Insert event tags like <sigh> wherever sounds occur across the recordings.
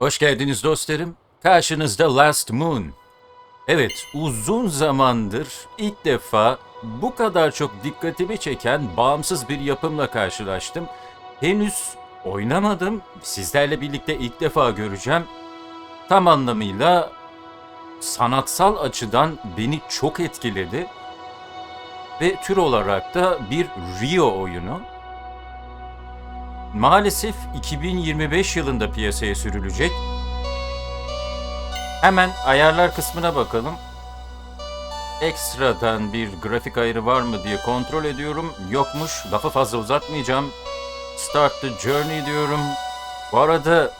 Hoş geldiniz dostlarım. Karşınızda Last Moon. Evet, uzun zamandır ilk defa bu kadar çok dikkatimi çeken bağımsız bir yapımla karşılaştım. Henüz oynamadım. Sizlerle birlikte ilk defa göreceğim. Tam anlamıyla sanatsal açıdan beni çok etkiledi. Ve tür olarak da bir Rio oyunu. Maalesef 2025 yılında piyasaya sürülecek. Hemen ayarlar kısmına bakalım. Ekstradan bir grafik ayarı var mı diye kontrol ediyorum. Yokmuş. Lafı fazla uzatmayacağım. Start the journey diyorum. Bu arada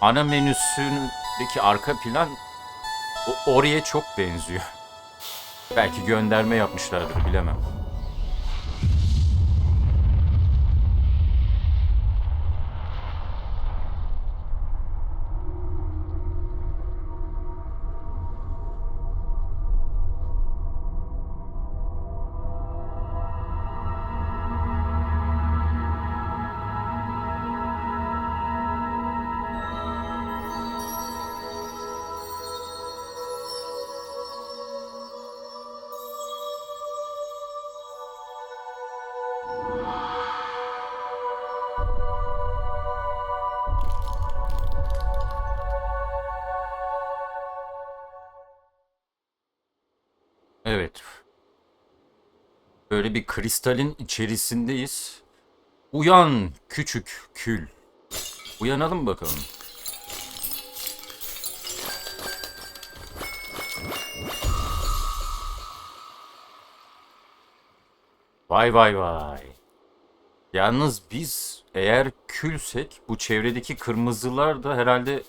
ana menüsündeki arka plan oraya çok benziyor. Belki gönderme yapmışlardır bilemem. Evet. Böyle bir kristalin içerisindeyiz. Uyan küçük kül. Uyanalım bakalım. Vay vay vay. Yalnız biz eğer külsek bu çevredeki kırmızılar da herhalde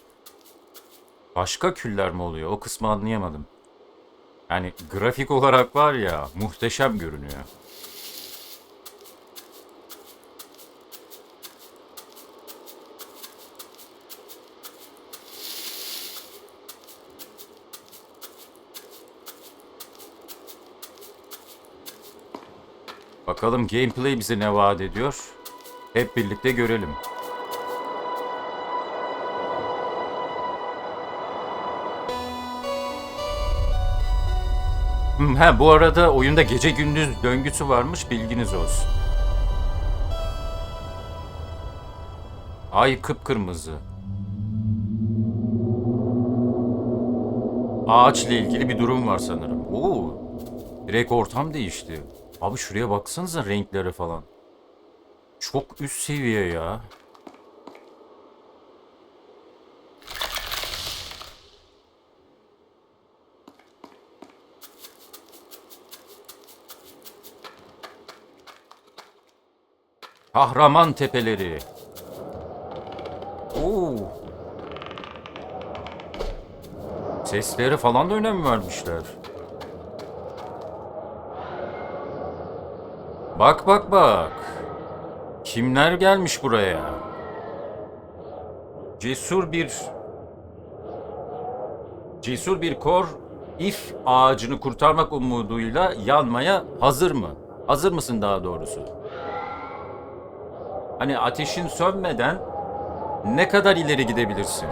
başka küller mi oluyor? O kısmı anlayamadım. Yani grafik olarak var ya muhteşem görünüyor. Bakalım gameplay bize ne vaat ediyor. Hep birlikte görelim. Hmm, Ha bu arada oyunda gece gündüz döngüsü varmış bilginiz olsun. Ay kıpkırmızı. Ağaçla ilgili bir durum var sanırım. Oo, direkt ortam değişti. Abi şuraya baksanıza renklere falan. Çok üst seviye ya. Kahraman tepeleri. Oo. Seslere falan da önem vermişler. Bak bak bak. Kimler gelmiş buraya? Cesur bir Cesur bir kor if ağacını kurtarmak umuduyla yanmaya hazır mı? Hazır mısın daha doğrusu? Hani ateşin sönmeden ne kadar ileri gidebilirsin?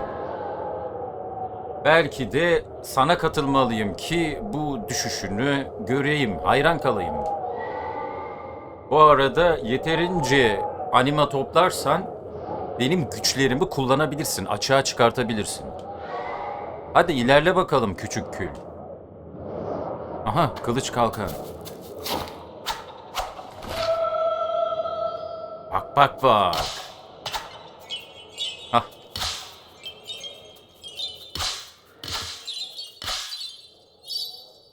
Belki de sana katılmalıyım ki bu düşüşünü göreyim, hayran kalayım. Bu arada yeterince anima toplarsan benim güçlerimi kullanabilirsin, açığa çıkartabilirsin. Hadi ilerle bakalım küçük kül. Aha, kılıç kalkan. Bak bak bak. Hah.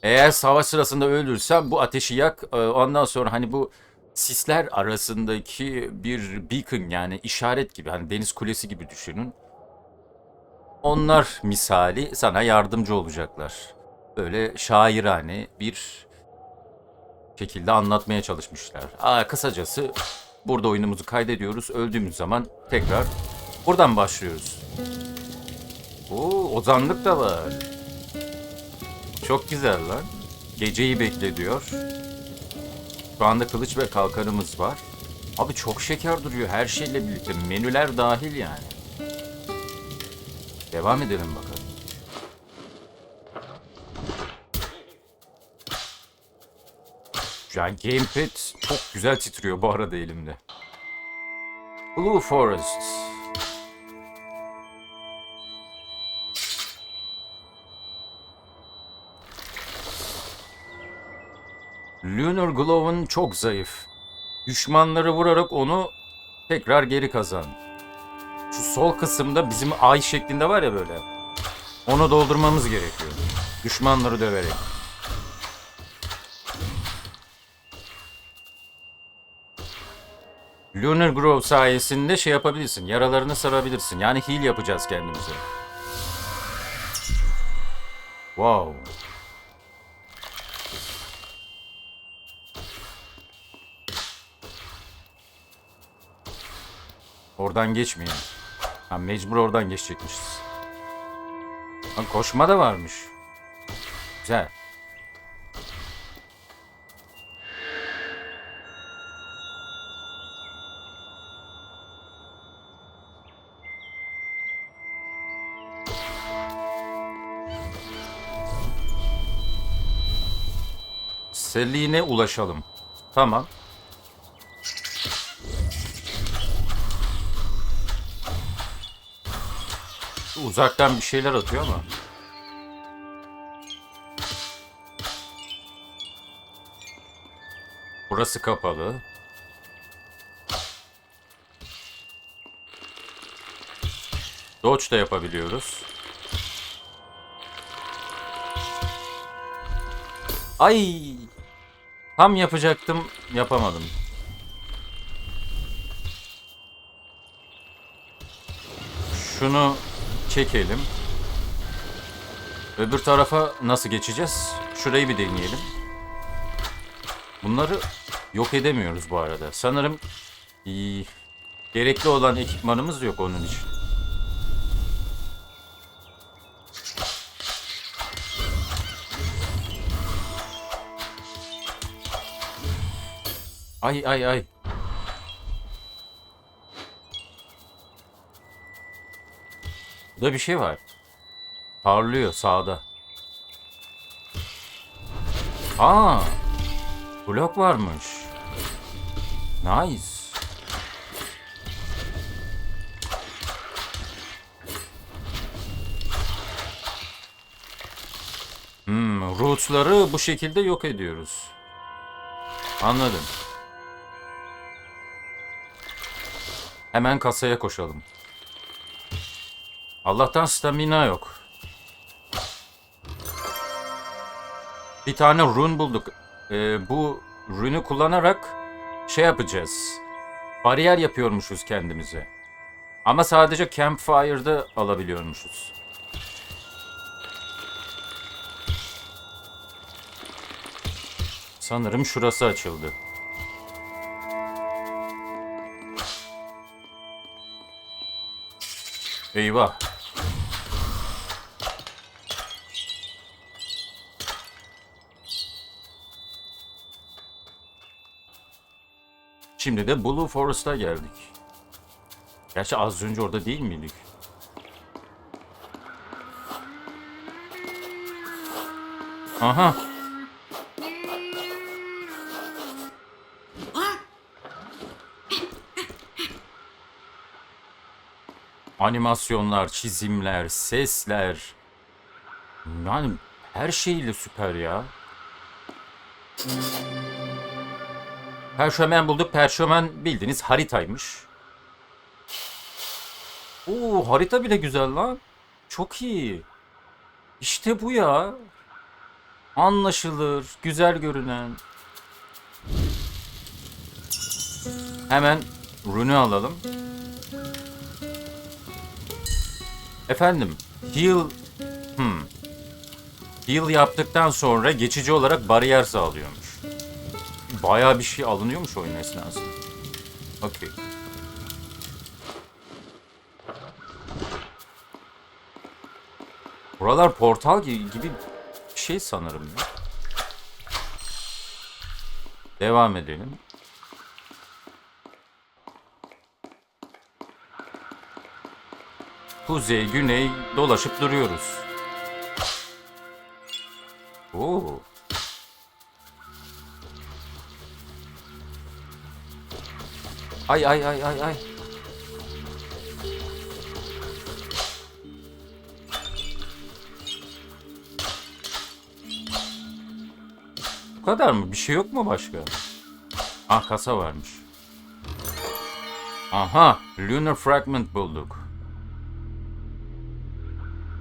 Eğer savaş sırasında ölürsen bu ateşi yak. e, Ondan sonra hani bu sisler arasındaki bir beacon yani işaret gibi hani deniz kulesi gibi düşünün. Onlar misali sana yardımcı olacaklar. Böyle şairane bir şekilde anlatmaya çalışmışlar. Aa, kısacası burada oyunumuzu kaydediyoruz. Öldüğümüz zaman tekrar buradan başlıyoruz. Oo, ozanlık da var. Çok güzel lan. Geceyi bekle diyor. Şu anda kılıç ve kalkanımız var. Abi çok şeker duruyor her şeyle birlikte. Menüler dahil yani. Devam edelim bakalım. Yani gamepad çok güzel titriyor bu arada elimde. Blue Forest. Lunar Glow'un çok zayıf. Düşmanları vurarak onu tekrar geri kazan. Şu sol kısımda bizim ay şeklinde var ya böyle. Onu doldurmamız gerekiyor. Düşmanları döverek. Lunar Grove sayesinde şey yapabilirsin. Yaralarını sarabilirsin. Yani heal yapacağız kendimize. Wow. Oradan geçmeyin. Ha mecbur oradan geçecekmişiz. Lan koşma da varmış. Güzel. Selin'e ulaşalım. Tamam. Uzaktan bir şeyler atıyor ama. Burası kapalı. Dodge da yapabiliyoruz. Ay! Tam yapacaktım, yapamadım. Şunu çekelim. Öbür tarafa nasıl geçeceğiz? Şurayı bir deneyelim. Bunları yok edemiyoruz bu arada. Sanırım iyi, gerekli olan ekipmanımız yok onun için. Ay ay ay. Burada bir şey var. Parlıyor sağda. Aa! Blok varmış. Nice. Hmm, roots'ları bu şekilde yok ediyoruz. Anladım. Hemen kasaya koşalım. Allah'tan stamina yok. Bir tane rune bulduk. Ee, bu rune'ü kullanarak şey yapacağız. Bariyer yapıyormuşuz kendimize. Ama sadece campfire'da alabiliyormuşuz. Sanırım şurası açıldı. Eyvah. Şimdi de Blue Forest'a geldik. Gerçi az önce orada değil miydik? Aha. Animasyonlar, çizimler, sesler. Yani her şeyle süper ya. Perşömen bulduk. Perşömen bildiğiniz haritaymış. Oo harita bile güzel lan. Çok iyi. İşte bu ya. Anlaşılır, güzel görünen. Hemen rune alalım. Efendim, heal... Hmm. Heal yaptıktan sonra geçici olarak bariyer sağlıyormuş. Bayağı bir şey alınıyormuş oyun esnasında. Okey. Buralar portal gibi, bir şey sanırım ya. Devam edelim. kuzey, güney dolaşıp duruyoruz. Oo. Ay ay ay ay ay. Bu kadar mı? Bir şey yok mu başka? Ah kasa varmış. Aha, Lunar Fragment bulduk.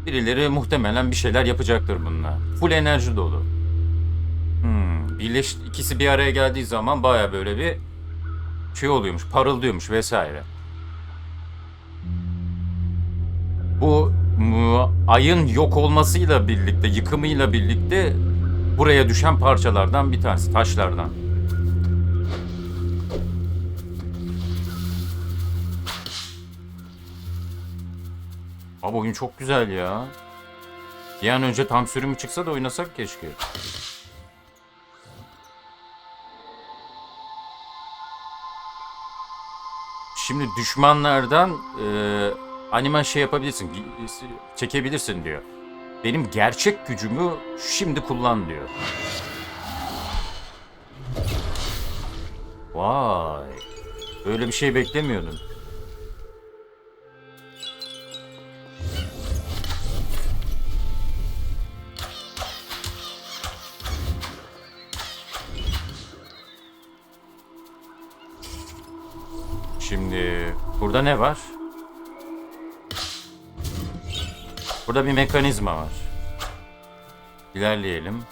Birileri muhtemelen bir şeyler yapacaktır bununla. Full enerji dolu. Hmm, birleş, ikisi bir araya geldiği zaman baya böyle bir şey oluyormuş, parıldıyormuş vesaire. Bu ayın yok olmasıyla birlikte, yıkımıyla birlikte buraya düşen parçalardan bir tanesi, taşlardan. Abi oyun çok güzel ya. Bir an önce tam sürümü çıksa da oynasak keşke. Şimdi düşmanlardan e, anima şey yapabilirsin, çekebilirsin diyor. Benim gerçek gücümü şimdi kullan diyor. Vay. Böyle bir şey beklemiyordum. Ne var? Burada bir mekanizma var. İlerleyelim.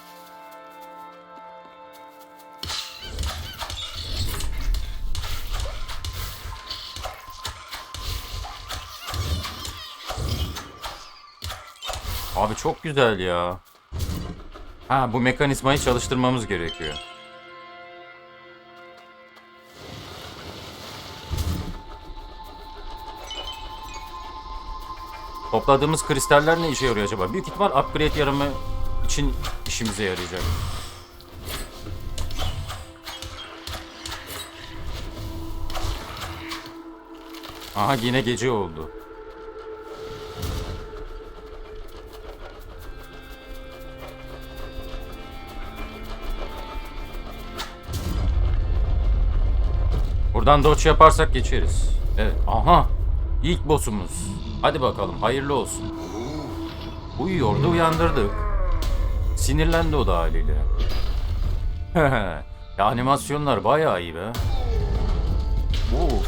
Abi çok güzel ya. Ha bu mekanizmayı çalıştırmamız gerekiyor. Topladığımız kristaller ne işe yarıyor acaba? Büyük ihtimal upgrade yarımı için işimize yarayacak. Aha yine gece oldu. Buradan dodge yaparsak geçeriz. Evet. Aha. İlk boss'umuz. Hadi bakalım hayırlı olsun. Uyuyordu uyandırdık. Sinirlendi o da haliyle. <laughs> ya animasyonlar bayağı iyi be. Oo.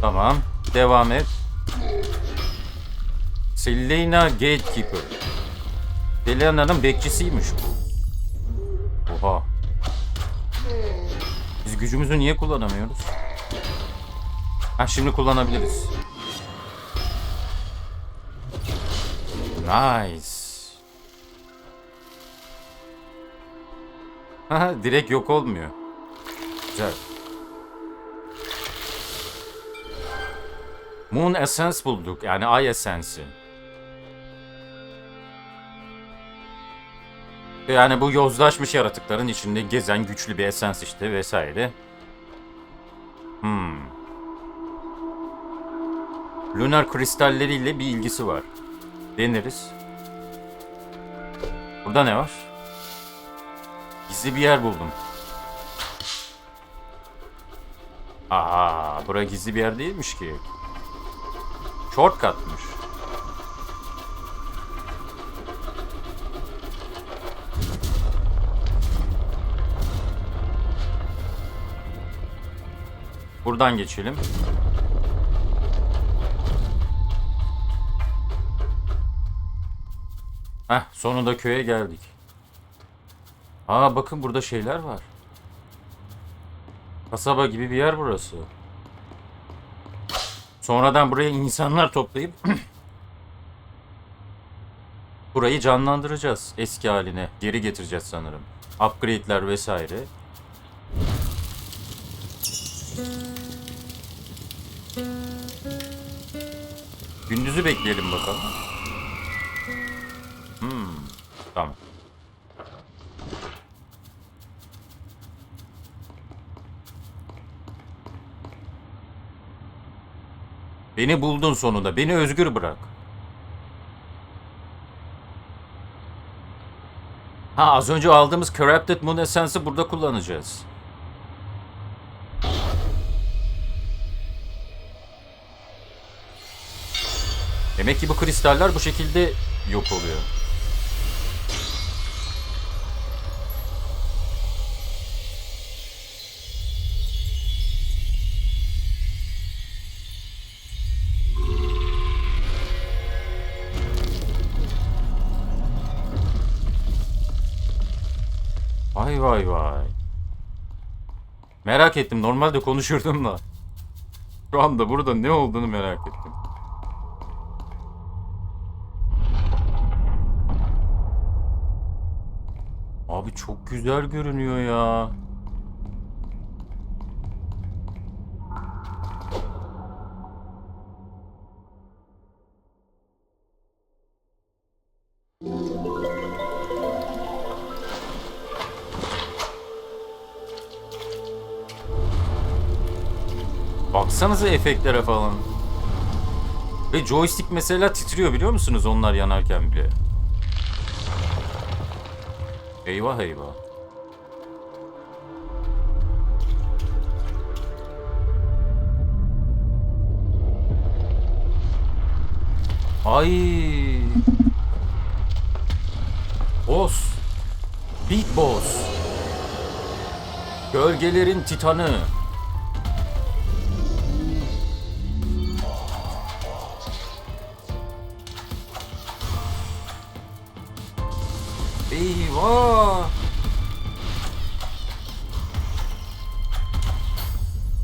Tamam. Devam et. Selena Gatekeeper. Selena'nın bekçisiymiş bu. Oha. Gücümüzü niye kullanamıyoruz? Ha şimdi kullanabiliriz. Nice. <laughs> Haha direkt yok olmuyor. Güzel. Moon Essence bulduk. Yani Ay Essence'i. Yani bu yozlaşmış yaratıkların içinde gezen güçlü bir esens işte vesaire. Hmm. Lunar kristalleriyle bir ilgisi var. Deneriz. Burada ne var? Gizli bir yer buldum. Aa, bura gizli bir yer değilmiş ki. Shortcut'mış. Buradan geçelim. Heh, sonunda köye geldik. Aa bakın burada şeyler var. Kasaba gibi bir yer burası. Sonradan buraya insanlar toplayıp <clears throat> burayı canlandıracağız eski haline. Geri getireceğiz sanırım. Upgrade'ler vesaire. Gündüzü bekleyelim bakalım. Hmm. Tamam. Beni buldun sonunda. Beni özgür bırak. Ha az önce aldığımız Corrupted Moon Essence'ı burada kullanacağız. Demek ki bu kristaller bu şekilde yok oluyor. Vay vay vay. Merak ettim. Normalde konuşurdum da. Şu anda burada ne olduğunu merak ettim. Abi çok güzel görünüyor ya. Baksanıza efektlere falan. Ve joystick mesela titriyor biliyor musunuz onlar yanarken bile. Eyvah eyvah. Ay. Boss. Big Boss. Gölgelerin Titanı. Eyvah!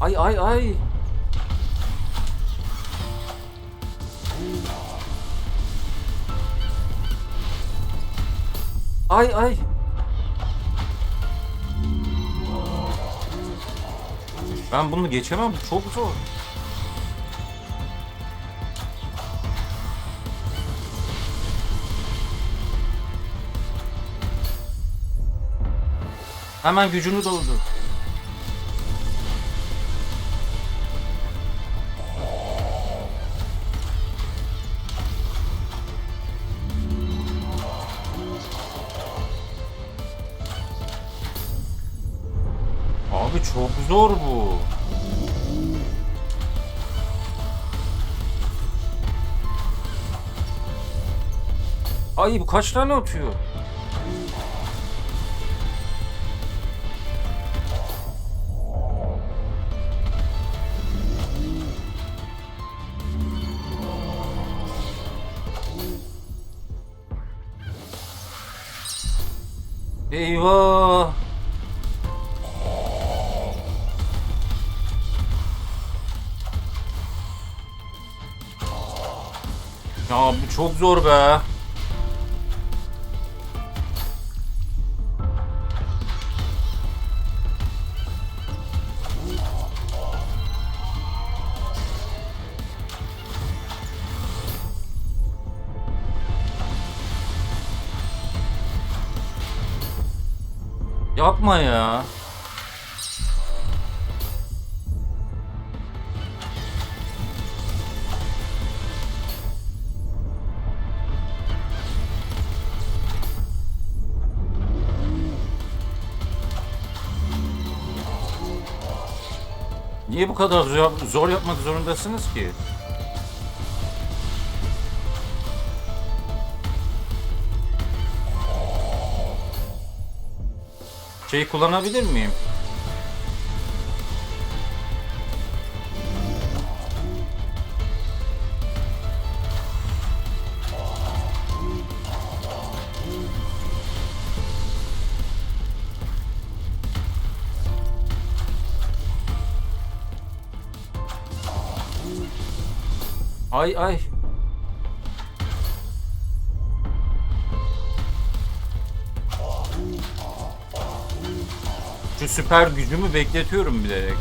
Ay ay ay! Ay ay! Ben bunu geçemem. Çok zor. Hemen gücünü doldur. Zor bu. Ay bu kaç tane atıyor? Eyvah! Çok zor be. Yapma ya. Niye bu kadar zor, yapmak zorundasınız ki? Şeyi kullanabilir miyim? Ay ay. Şu süper gücümü bekletiyorum bilerek.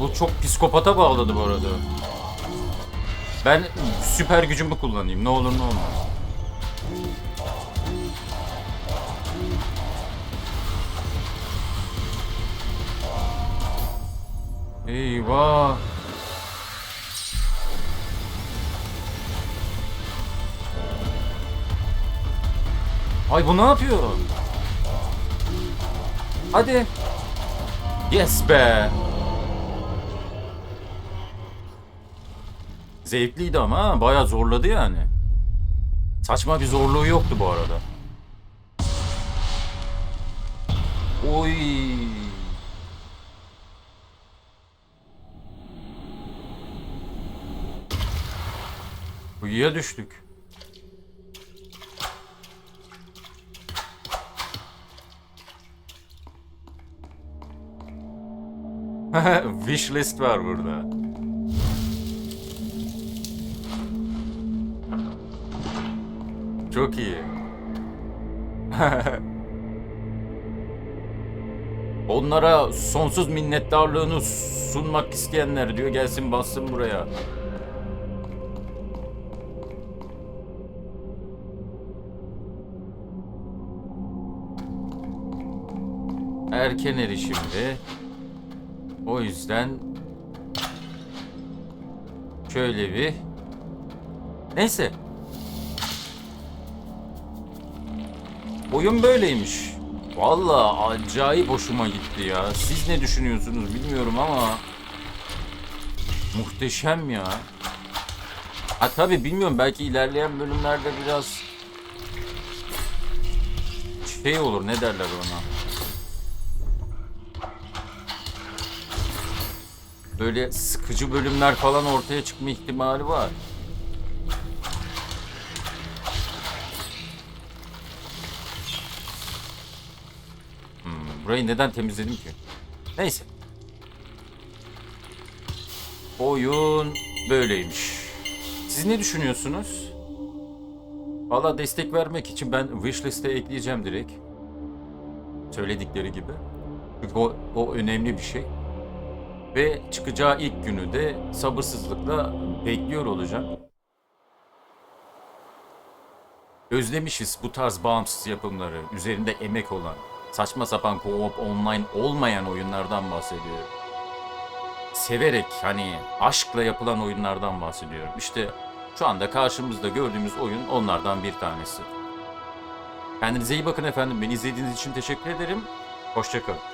Bu çok psikopata bağladı bu arada. Ben süper gücümü kullanayım. Ne olur ne olmaz. Eyvah. Ay bu ne yapıyor? Hadi. Yes be. Zevkliydi ama bayağı zorladı yani. Saçma bir zorluğu yoktu bu arada. Oy. Kuyuya düştük. <laughs> Wishlist var burada. Çok iyi. <laughs> Onlara sonsuz minnettarlığını sunmak isteyenler diyor gelsin bassın buraya. Erken erişimdi. O yüzden şöyle bir neyse Oyun böyleymiş. Vallahi acayip hoşuma gitti ya. Siz ne düşünüyorsunuz bilmiyorum ama muhteşem ya. Ha tabi bilmiyorum belki ilerleyen bölümlerde biraz şey olur ne derler ona. Böyle sıkıcı bölümler falan ortaya çıkma ihtimali var. Burayı neden temizledim ki? Neyse. Oyun böyleymiş. Siz ne düşünüyorsunuz? Valla destek vermek için ben wishlist'e ekleyeceğim direkt. Söyledikleri gibi. Çünkü o, o önemli bir şey. Ve çıkacağı ilk günü de sabırsızlıkla bekliyor olacağım. Özlemişiz bu tarz bağımsız yapımları, üzerinde emek olan, saçma sapan co-op online olmayan oyunlardan bahsediyorum. Severek hani aşkla yapılan oyunlardan bahsediyorum. İşte şu anda karşımızda gördüğümüz oyun onlardan bir tanesi. Kendinize iyi bakın efendim. Beni izlediğiniz için teşekkür ederim. Hoşçakalın.